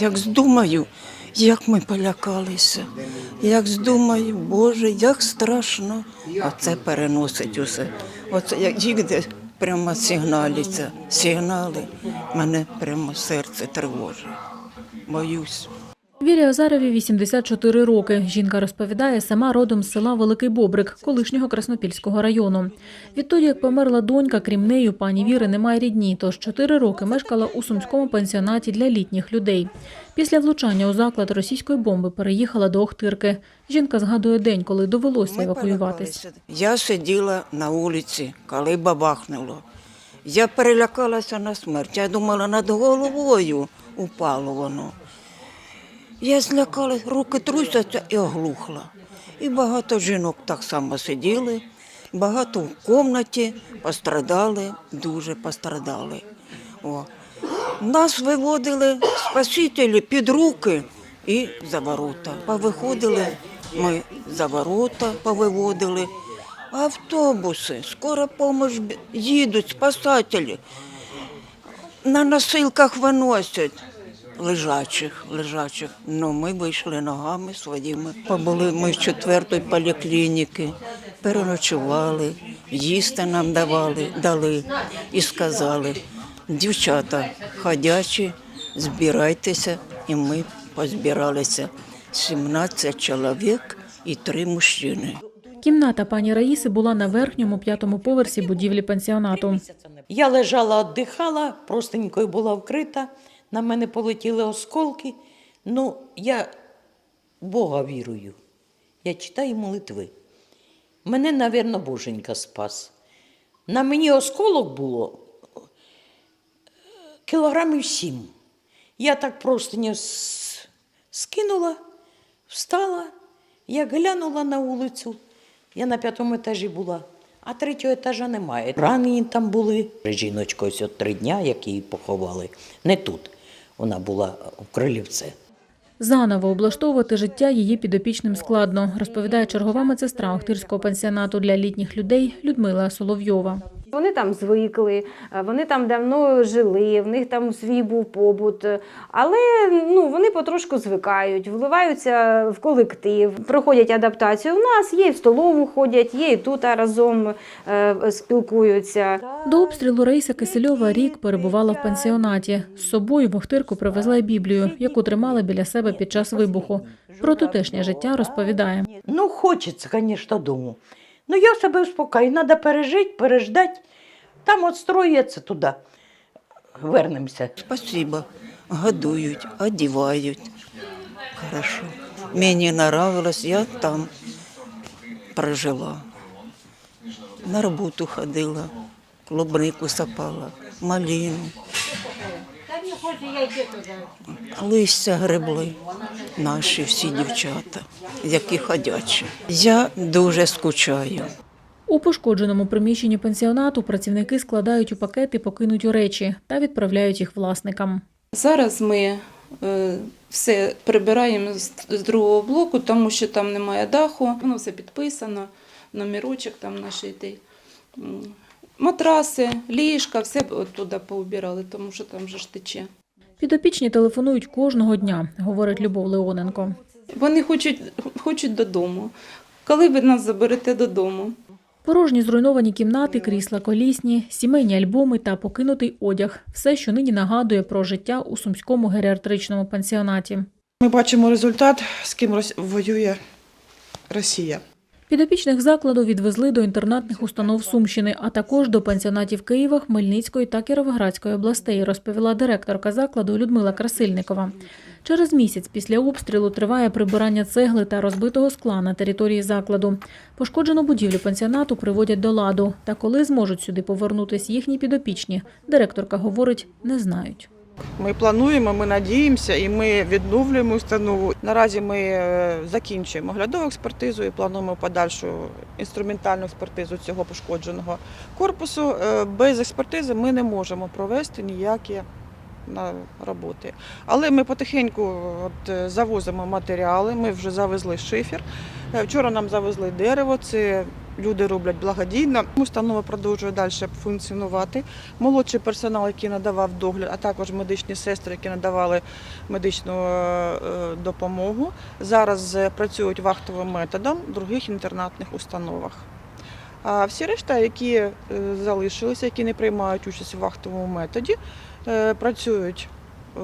Як здумаю, як ми полякалися, як здумаю, Боже, як страшно. А це переносить усе. Оце як їде, прямо сигналиться, сигнали. Мене прямо серце тривожить. Боюсь. Вірі Озарові 84 роки. Жінка розповідає, сама родом з села Великий Бобрик, колишнього Краснопільського району. Відтоді, як померла донька, крім неї, пані Віри немає рідні, тож 4 роки мешкала у сумському пансіонаті для літніх людей. Після влучання у заклад російської бомби переїхала до Охтирки. Жінка згадує день, коли довелося евакуюватись. Я сиділа на вулиці, коли бабахнуло. Я перелякалася на смерть. Я думала, над головою упало воно. Я злякалась, руки трусяться і оглухла. І багато жінок так само сиділи, багато в кімнаті пострадали, дуже пострадали. О. Нас виводили спасителі під руки і за ворота. Повиходили ми за ворота, повиводили. Автобуси, скоро помощь їдуть, спасателі. На носилках виносять лежачих, лежачих. Ну, ми вийшли ногами своїми. Побули ми в четвертій поліклініки, переночували, їсти нам давали, дали і сказали, дівчата ходячі, збирайтеся, і ми позбиралися. 17 чоловік і три мужчини. Кімната пані Раїси була на верхньому п'ятому поверсі будівлі пансіонату. Я лежала, віддихала, простенькою була вкрита, на мене полетіли осколки. Ну, я Бога вірую. Я читаю молитви. Мене, навірно, Боженька спас. На мені осколок було е, кілограмів сім. Я так простиню скинула, встала, я глянула на вулицю. Я на п'ятому етажі була, а третього етажа немає. Ранені там були. Жіночка ось от три дня, як її поховали. Не тут. Вона була в Крилівці. Заново облаштовувати життя її підопічним складно, розповідає чергова медсестра Охтирського пансіонату для літніх людей Людмила Соловйова. Вони там звикли, е, вони там давно жили, в них там свій був побут. е, Але ну, вони потрошку звикають, вливаються в колектив, проходять адаптацію. У нас є і в столову ходять, є і тут разом е, спілкуються. До обстрілу Раїса Кисельова рік перебувала в пансіонаті. З собою в Охтирку привезла й Біблію, яку тримала біля себе під час вибуху. Про тутешнє життя розповідає. Ну, хочеться, звісно, дому. Ну, я себе успокаю, треба пережити, переждати. Там от строїться туди. Вернемося. Спасибо. Годують, одівають. Хорошо. Мені нравилось, я там прожила. На роботу ходила, клубнику сапала, малину. Листя гребли наші всі дівчата, які ходячі. Я дуже скучаю. У пошкодженому приміщенні пансіонату працівники складають у пакети покинуті речі та відправляють їх власникам. Зараз ми е, все прибираємо з, з другого блоку, тому що там немає даху. Воно все підписано, номерочок там нашитий. Матраси, ліжка, все оттуда поубирали, тому що там вже ж тече. Підопічні телефонують кожного дня, говорить Любов Леоненко. Вони хочуть, хочуть додому. Коли ви нас заберете додому? Порожні зруйновані кімнати, крісла колісні, сімейні альбоми та покинутий одяг – все, що нині нагадує про життя у сумському геріатричному пансіонаті. Ми бачимо результат, з ким воює Росія. Підопічних закладу відвезли до інтернатних установ Сумщини, а також до пансіонатів Києва, Хмельницької та Кіровоградської областей, розповіла директорка закладу Людмила Красильникова. Через місяць після обстрілу триває прибирання цегли та розбитого скла на території закладу. Пошкоджену будівлю пансіонату приводять до ладу. Та коли зможуть сюди повернутися їхні підопічні, директорка говорить, не знають. Ми плануємо, ми надіємося і ми відновлюємо установу. Наразі ми е, закінчуємо оглядову експертизу і плануємо подальшу інструментальну експертизу цього пошкодженого корпусу. Е, Без експертизи ми не можемо провести ніякі роботи. Але ми потихеньку от, е, завозимо матеріали. Ми вже завезли шифер. Е, Вчора нам завезли дерево. Це люди роблять благодійно. Установа продовжує далі функціонувати. Молодший персонал, який надавав догляд, а також медичні сестри, які надавали медичну е, допомогу, зараз е, працюють вахтовим методом в других інтернатних установах. А всі решта, які е, залишилися, які не приймають участь у вахтовому методі, е, працюють е,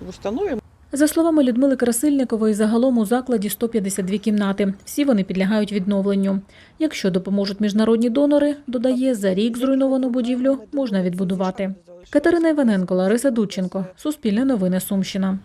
в установі. За словами Людмили Красильникової, загалом у закладі 152 кімнати. Всі вони підлягають відновленню. Якщо допоможуть міжнародні донори, додає, за рік зруйновану будівлю можна відбудувати. Катерина Іваненко, Лариса Дудченко. Суспільне новини Сумщина.